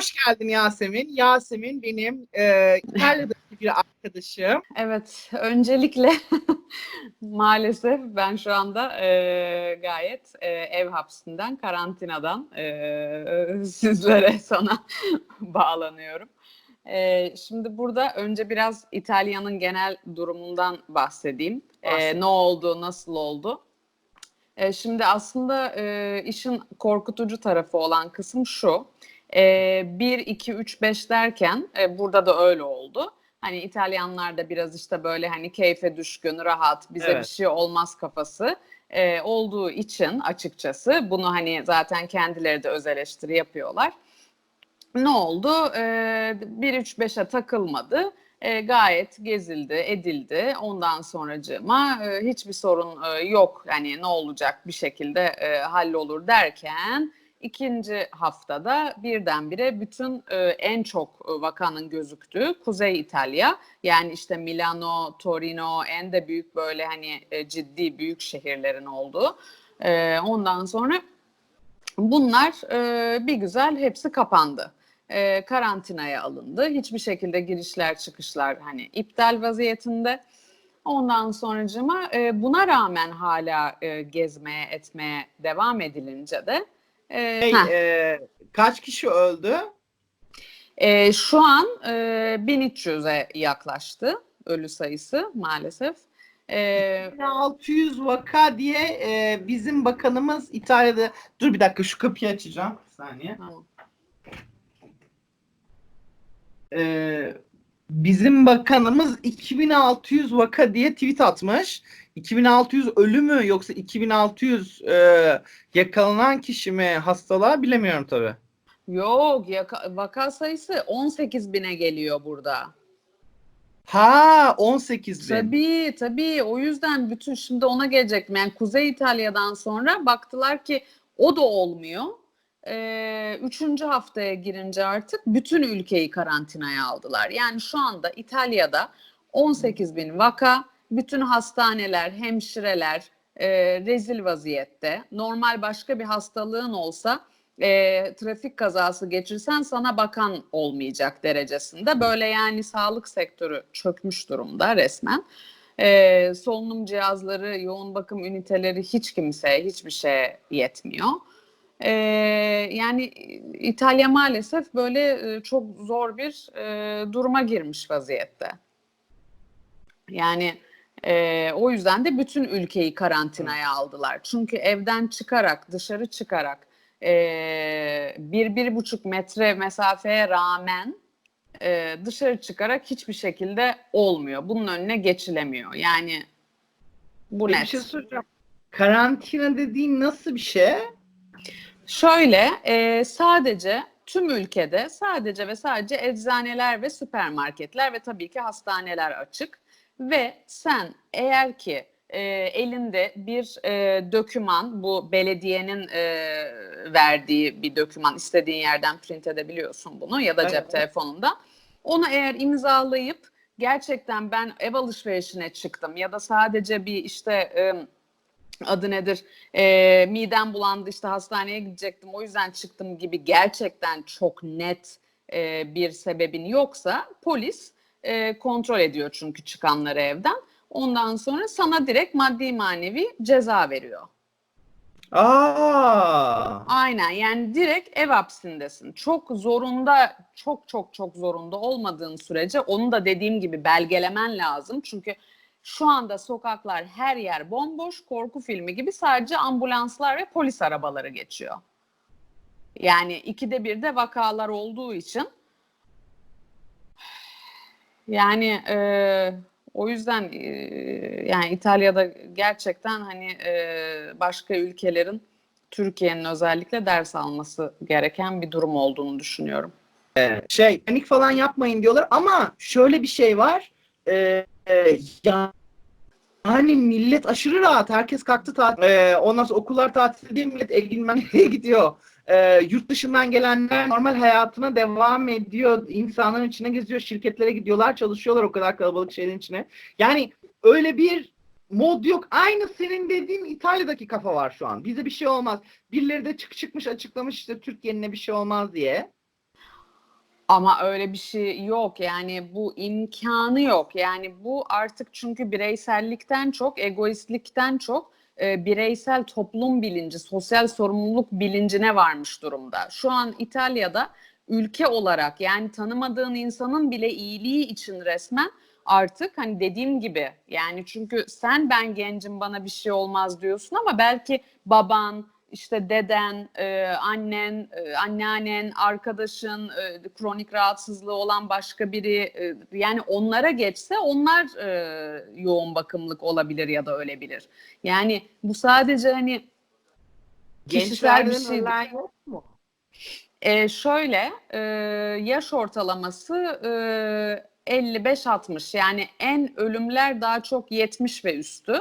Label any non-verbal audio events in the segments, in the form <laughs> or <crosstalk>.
hoş geldin Yasemin. Yasemin benim e, İtalya'daki bir arkadaşım. Evet, öncelikle <laughs> maalesef ben şu anda e, gayet e, ev hapsinden, karantinadan e, <laughs> sizlere, sana <laughs> bağlanıyorum. E, şimdi burada önce biraz İtalya'nın genel durumundan bahsedeyim. E, ne oldu, nasıl oldu? E, şimdi aslında e, işin korkutucu tarafı olan kısım şu. E, 1, 2, 3, 5 derken e, burada da öyle oldu. Hani İtalyanlar da biraz işte böyle hani keyfe düşkün, rahat, bize Evet. bir şey olmaz kafası e, olduğu için açıkçası bunu hani zaten kendileri de öz eleştiri yapıyorlar. Ne oldu? E, 1-3-5'e takılmadı. E, gayet gezildi, edildi. Ondan sonracığıma e, hiçbir sorun e, yok. Yani ne olacak bir şekilde e, hallolur derken ikinci haftada birdenbire bütün e, en çok e, vakanın gözüktüğü Kuzey İtalya yani işte Milano, Torino en de büyük böyle hani e, ciddi büyük şehirlerin olduğu. E, ondan sonra bunlar e, bir güzel hepsi kapandı. E, karantinaya alındı. Hiçbir şekilde girişler çıkışlar hani iptal vaziyetinde. Ondan sonracıma e, buna rağmen hala e, gezmeye etmeye devam edilince de e, Hey, heh, e, kaç kişi öldü? e, şu an e, 1300'e yaklaştı ölü sayısı maalesef. E, 600 vaka diye e, bizim bakanımız İtalya'da... Dur bir dakika şu kapıyı açacağım. Bir saniye. tamam. E, bizim bakanımız 2600 vaka diye tweet atmış. 2600 ölü mü yoksa 2600 e, yakalanan kişi mi hastalığa bilemiyorum tabii. Yok yaka- vaka sayısı 18 bine geliyor burada. Ha 18 bin. Tabii tabii o yüzden bütün şimdi ona gelecektim. Yani Kuzey İtalya'dan sonra baktılar ki o da olmuyor. Ee, üçüncü haftaya girince artık bütün ülkeyi karantinaya aldılar. Yani şu anda İtalya'da 18 bin vaka, bütün hastaneler, hemşireler e, rezil vaziyette. Normal başka bir hastalığın olsa e, trafik kazası geçirsen sana bakan olmayacak derecesinde. Böyle yani sağlık sektörü çökmüş durumda resmen. E, solunum cihazları, yoğun bakım üniteleri hiç kimseye hiçbir şeye yetmiyor. E, yani İtalya maalesef böyle e, çok zor bir e, duruma girmiş vaziyette. Yani e, o yüzden de bütün ülkeyi karantinaya aldılar. Çünkü evden çıkarak, dışarı çıkarak e, bir, bir buçuk metre mesafeye rağmen e, dışarı çıkarak hiçbir şekilde olmuyor. Bunun önüne geçilemiyor. Yani bu Bir net. şey soracağım. Karantina dediğin nasıl bir şey? Şöyle e, sadece tüm ülkede sadece ve sadece eczaneler ve süpermarketler ve tabii ki hastaneler açık ve sen eğer ki e, elinde bir e, döküman bu belediyenin e, verdiği bir döküman istediğin yerden print edebiliyorsun bunu ya da Evet. cep telefonunda onu eğer imzalayıp gerçekten ben ev alışverişine çıktım ya da sadece bir işte e, adı nedir e, midem bulandı işte hastaneye gidecektim o yüzden çıktım gibi gerçekten çok net e, bir sebebin yoksa polis e, kontrol ediyor çünkü çıkanları evden. Ondan sonra sana direkt maddi manevi ceza veriyor. Aa. Aynen yani direkt ev hapsindesin. Çok zorunda, çok çok çok zorunda olmadığın sürece onu da dediğim gibi belgelemen lazım. Çünkü şu anda sokaklar her yer bomboş, korku filmi gibi sadece ambulanslar ve polis arabaları geçiyor. Yani ikide bir de vakalar olduğu için yani e, o yüzden e, yani İtalya'da gerçekten hani e, başka ülkelerin Türkiye'nin özellikle ders alması gereken bir durum olduğunu düşünüyorum. Şey panik falan yapmayın diyorlar ama şöyle bir şey var. Ee, e, ya- yani millet aşırı rahat. Herkes kalktı tatil. Ee, ondan sonra okullar tatil değil millet Egilmen'e <laughs> gidiyor. Ee, yurt dışından gelenler normal hayatına devam ediyor. İnsanların içine geziyor. Şirketlere gidiyorlar. Çalışıyorlar o kadar kalabalık şeylerin içine. Yani öyle bir mod yok. Aynı senin dediğin İtalya'daki kafa var şu an. Bize bir şey olmaz. Birileri de çık çıkmış açıklamış işte Türkiye'nin bir şey olmaz diye. Ama öyle bir şey yok yani bu imkanı yok yani bu artık çünkü bireysellikten çok egoistlikten çok e, bireysel toplum bilinci, sosyal sorumluluk bilincine varmış durumda. Şu an İtalya'da ülke olarak yani tanımadığın insanın bile iyiliği için resmen artık hani dediğim gibi yani çünkü sen ben gencim bana bir şey olmaz diyorsun ama belki baban işte deden, e, annen, e, anneannen, arkadaşın, e, kronik rahatsızlığı olan başka biri e, yani onlara geçse onlar e, yoğun bakımlık olabilir ya da ölebilir. Yani bu sadece hani kişisel bir şey. ölen yok mu? E, şöyle e, yaş ortalaması e, 55-60 yani en ölümler daha çok 70 ve üstü.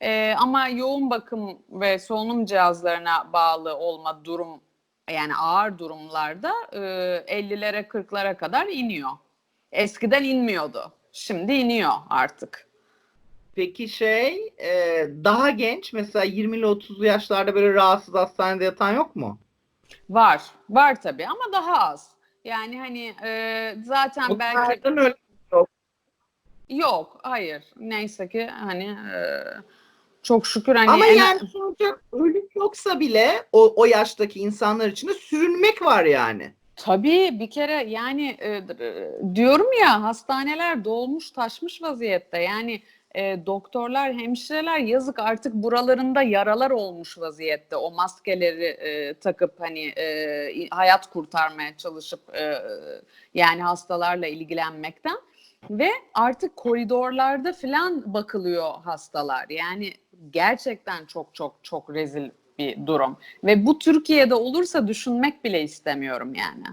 E, ama yoğun bakım ve solunum cihazlarına bağlı olma durum yani ağır durumlarda e, 50'lere 40'lara kadar iniyor. Eskiden inmiyordu. Şimdi iniyor artık. Peki şey e, daha genç mesela 20 ile 30'lu yaşlarda böyle rahatsız hastanede yatan yok mu? Var. Var tabii ama daha az. Yani hani e, zaten belki Onlardan öyle yok. Yok, hayır. Neyse ki hani e, çok şükür hani Ama en- yani sonuçta ölüm yoksa bile o, o yaştaki insanlar için de sürünmek var yani. tabii bir kere yani e, d- diyorum ya hastaneler dolmuş taşmış vaziyette. Yani e, doktorlar, hemşireler yazık artık buralarında yaralar olmuş vaziyette. O maskeleri e, takıp hani e, hayat kurtarmaya çalışıp e, yani hastalarla ilgilenmekten. Ve artık koridorlarda falan bakılıyor hastalar. Yani gerçekten çok çok çok rezil bir durum. Ve bu Türkiye'de olursa düşünmek bile istemiyorum yani.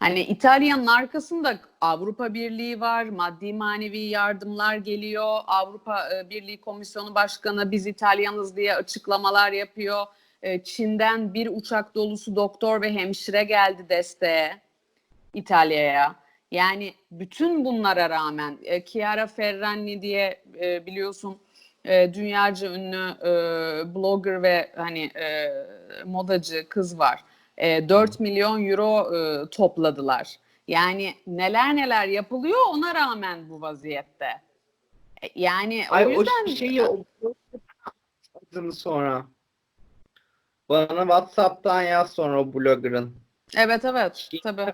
Hani İtalya'nın arkasında Avrupa Birliği var, maddi manevi yardımlar geliyor. Avrupa e, Birliği Komisyonu Başkanı biz İtalyanız diye açıklamalar yapıyor. E, Çin'den bir uçak dolusu doktor ve hemşire geldi desteğe İtalya'ya. Yani bütün bunlara rağmen e, Chiara Ferragni diye e, biliyorsun e, dünyaca ünlü e, blogger ve hani e, modacı kız var. E, 4 milyon euro e, topladılar. Yani neler neler yapılıyor ona rağmen bu vaziyette. E, Yani o Ay yüzden o şeyi o- sonra. Bana WhatsApp'tan yaz sonra o blogger'ın. Evet evet tabii.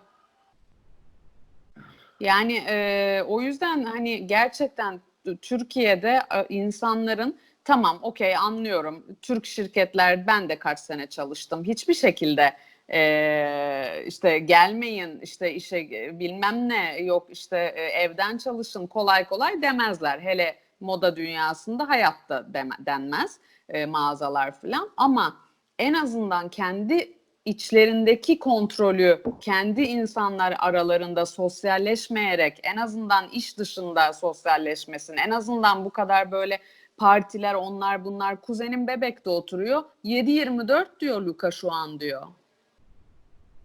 Yani e, o yüzden hani gerçekten Türkiye'de e, insanların tamam okey anlıyorum. Türk şirketler ben de kaç sene çalıştım. Hiçbir şekilde e, işte gelmeyin işte işe e, bilmem ne yok işte e, evden çalışın kolay kolay demezler. Hele moda dünyasında hayatta deme, denmez e, mağazalar falan ama en azından kendi içlerindeki kontrolü kendi insanlar aralarında sosyalleşmeyerek en azından iş dışında sosyalleşmesin. En azından bu kadar böyle partiler onlar bunlar kuzenim bebekte oturuyor. 7-24 diyor Luka şu an diyor.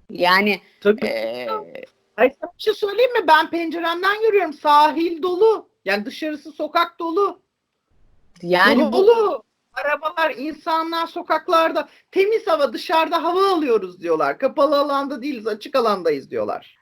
Yani Tabii. e, Ay sana bir şey söyleyeyim mi? Ben penceremden görüyorum. Sahil dolu. Yani dışarısı sokak dolu. yani bu dolu. Arabalar, insanlar sokaklarda. Temiz hava, dışarıda hava alıyoruz diyorlar. Kapalı alanda değiliz, açık alandayız diyorlar.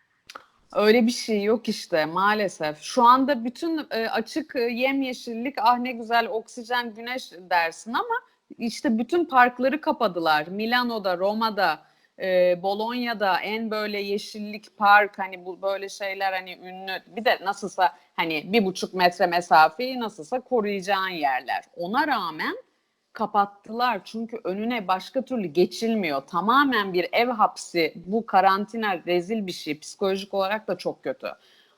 Öyle bir şey yok işte maalesef. Şu anda bütün e, açık e, yemyeşillik ah ne güzel oksijen güneş dersin ama işte bütün parkları kapadılar. Milano'da, Roma'da, e, Bolonya'da en böyle yeşillik park hani bu böyle şeyler hani ünlü bir de nasılsa hani bir buçuk metre mesafeyi nasılsa koruyacağın yerler. Ona rağmen kapattılar çünkü önüne başka türlü geçilmiyor. Tamamen bir ev hapsi. Bu karantina rezil bir şey. Psikolojik olarak da çok kötü.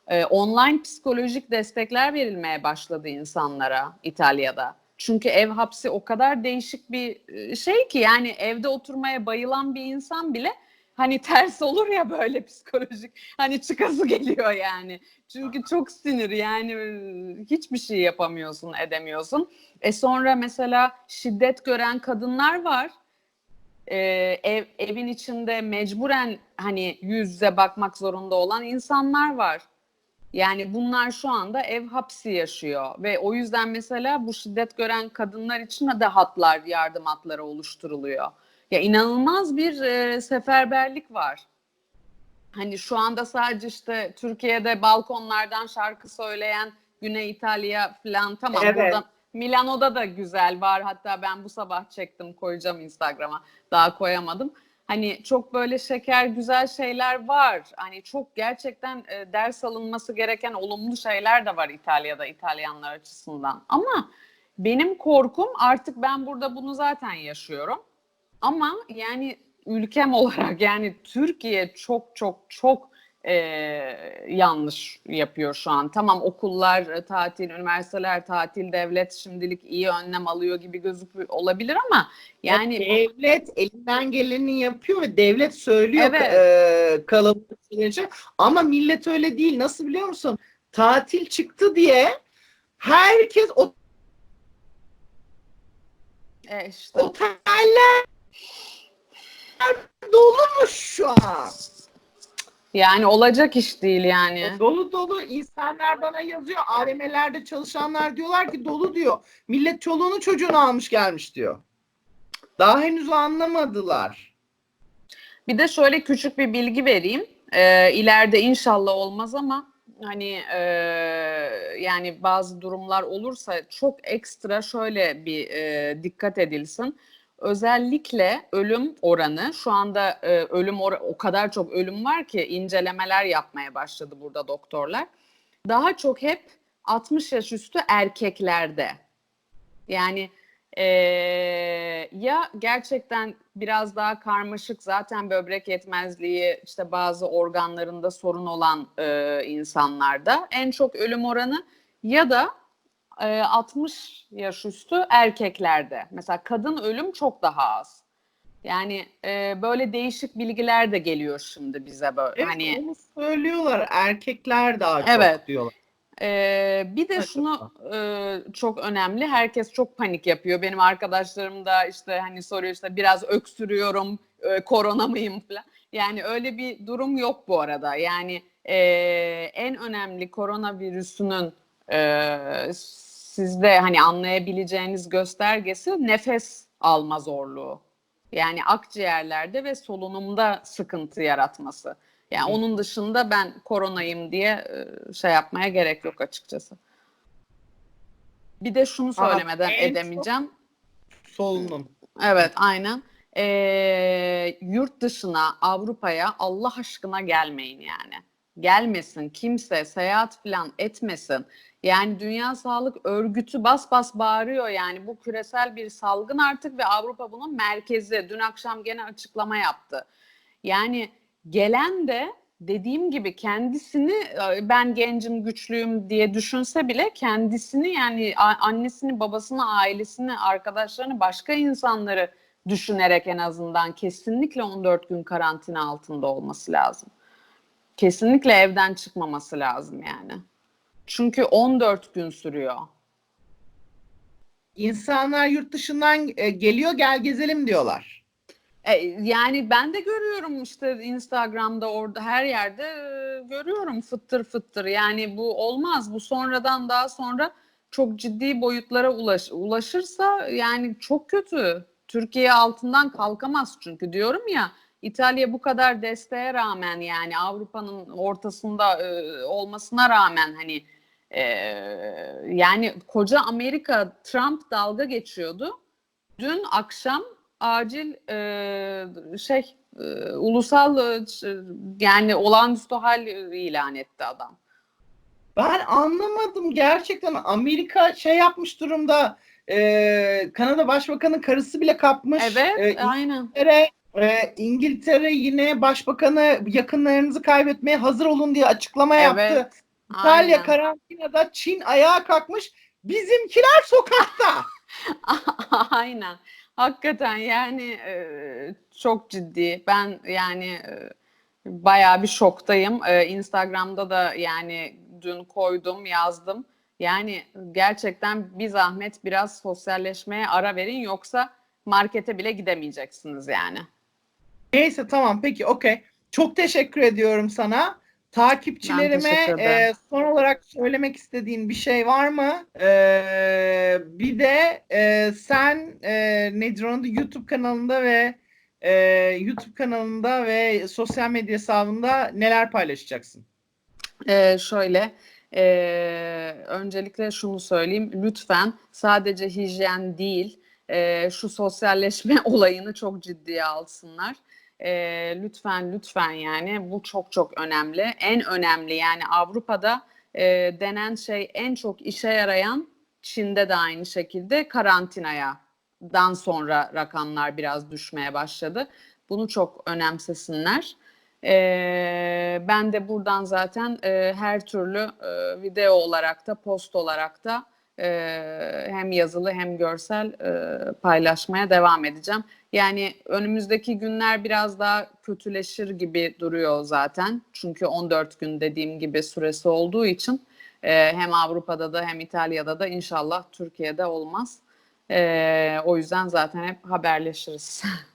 Ee, online psikolojik destekler verilmeye başladı insanlara İtalya'da. Çünkü ev hapsi o kadar değişik bir e, şey ki yani evde oturmaya bayılan bir insan bile hani ters olur ya böyle psikolojik hani çıkası <laughs> geliyor yani. Çünkü çok sinir yani e, hiçbir şey yapamıyorsun edemiyorsun. E sonra mesela şiddet gören kadınlar var. Ee, ev, evin içinde mecburen hani yüz yüze bakmak zorunda olan insanlar var. Yani bunlar şu anda ev hapsi yaşıyor ve o yüzden mesela bu şiddet gören kadınlar için de hatlar, yardım hatları oluşturuluyor. Ya inanılmaz bir e, seferberlik var. hani şu anda sadece işte Türkiye'de balkonlardan şarkı söyleyen Güney İtalya falan tamam Evet. burada Milano'da da güzel var. Hatta ben bu sabah çektim koyacağım Instagram'a. Daha koyamadım. Hani çok böyle şeker güzel şeyler var. Hani çok gerçekten e, ders alınması gereken olumlu şeyler de var İtalya'da İtalyanlar açısından. Ama benim korkum artık ben burada bunu zaten yaşıyorum. Ama yani ülkem <laughs> olarak yani Türkiye çok çok çok e, yanlış yapıyor şu an. Tamam okullar e, tatil, üniversiteler tatil, devlet şimdilik iyi önlem alıyor gibi gözüküyor olabilir ama yani devlet elinden geleni yapıyor ve devlet söylüyor Evet. e, kalabalık. Ama millet öyle değil. Nasıl biliyor musun? Tatil çıktı diye herkes o e, işte oteller dolumuş şu an. yani olacak iş değil yani. Dolu dolu insanlar bana yazıyor. AVM'lerde çalışanlar diyorlar ki dolu diyor. Millet çoluğunu çocuğunu almış gelmiş diyor. Daha henüz anlamadılar. Bir de şöyle küçük bir bilgi vereyim. Ee, ileride inşallah olmaz ama hani e, yani bazı durumlar olursa çok ekstra şöyle bir e, dikkat edilsin. Özellikle ölüm oranı şu anda e, ölüm or- o kadar çok ölüm var ki incelemeler yapmaya başladı burada doktorlar. Daha çok hep 60 yaş üstü erkeklerde. Yani ee, ya gerçekten biraz daha karmaşık zaten böbrek yetmezliği işte bazı organlarında sorun olan e, insanlarda en çok ölüm oranı ya da e, 60 yaş üstü erkeklerde. Mesela kadın ölüm çok daha az. Yani e, böyle değişik bilgiler de geliyor şimdi bize böyle. Evet, hani onu söylüyorlar. Erkekler daha çok Evet. diyorlar. Ee, bir de şunu e, çok önemli. Herkes çok panik yapıyor. Benim arkadaşlarım da işte hani soruyor işte biraz öksürüyorum, e, korona mıyım falan. Yani öyle bir durum yok bu arada. Yani e, en önemli koronavirüsünün e, sizde hani anlayabileceğiniz göstergesi nefes alma zorluğu. Yani akciğerlerde ve solunumda sıkıntı yaratması. Yani Hı. onun dışında ben koronayım diye şey yapmaya gerek yok açıkçası. Bir de şunu Aa, söylemeden en edemeyeceğim. Solunum. Evet, aynen. Ee, yurt dışına, Avrupa'ya Allah aşkına gelmeyin yani. Gelmesin kimse, seyahat falan etmesin. Yani Dünya Sağlık Örgütü bas bas bağırıyor yani bu küresel bir salgın artık ve Avrupa bunun merkezi. Dün akşam gene açıklama yaptı. Yani gelen de dediğim gibi kendisini e, ben gencim güçlüyüm diye düşünse bile kendisini yani annesini babasını ailesini arkadaşlarını başka insanları düşünerek en azından kesinlikle 14 gün karantina altında olması lazım. Kesinlikle evden çıkmaması lazım yani. Çünkü 14 gün sürüyor. İnsanlar yurt dışından e, geliyor gel gezelim diyorlar. E, yani ben de görüyorum işte Instagram'da orada her yerde e, görüyorum fıttır fıttır. Yani bu olmaz. Bu sonradan daha sonra çok ciddi boyutlara ulaş, ulaşırsa yani çok kötü. Türkiye altından kalkamaz çünkü diyorum ya İtalya bu kadar desteğe rağmen yani Avrupa'nın ortasında e, olmasına rağmen hani e, yani koca Amerika Trump dalga geçiyordu. Dün akşam acil e, şey e, ulusal e, yani olağanüstü hal ilan etti adam. Ben anlamadım gerçekten Amerika şey yapmış durumda. E, Kanada Başbakanı karısı bile kapmış. Evet, E, aynen. E, İngiltere yine başbakanı yakınlarınızı kaybetmeye hazır olun diye açıklama yaptı. İtalya aynen. karantinada Çin ayağa kalkmış. Bizimkiler sokakta. <laughs> Aynen. Hakikaten yani e, çok ciddi. Ben yani e, bayağı bir şoktayım. E, Instagram'da da yani dün koydum, yazdım. Yani gerçekten bir zahmet biraz sosyalleşmeye ara verin yoksa markete bile gidemeyeceksiniz yani. Neyse tamam peki okey. Çok teşekkür ediyorum sana. Takipçilerime e, son olarak söylemek istediğin bir şey var mı? E, bir de e, sen e, nedir onun da YouTube kanalında ve e, YouTube kanalında ve sosyal medya hesabında neler paylaşacaksın? Ee, şöyle, ee, öncelikle şunu söyleyeyim. Lütfen sadece hijyen değil, ee, şu sosyalleşme <laughs> olayını çok ciddiye alsınlar. Ee, lütfen, lütfen yani bu çok çok önemli. En önemli yani Avrupa'da ee, denen şey en çok işe yarayan Çin'de de aynı şekilde karantinaya dan sonra rakamlar biraz düşmeye başladı. Bunu çok önemsesinler. Ee, ben de buradan zaten e, her türlü e, video olarak da post olarak da e, hem yazılı hem görsel e, paylaşmaya devam edeceğim. Yani önümüzdeki günler biraz daha kötüleşir gibi duruyor zaten. Çünkü 14 gün dediğim gibi süresi olduğu için e, hem Avrupa'da da hem İtalya'da da inşallah Türkiye'de olmaz. E, o yüzden zaten hep haberleşiriz. <laughs>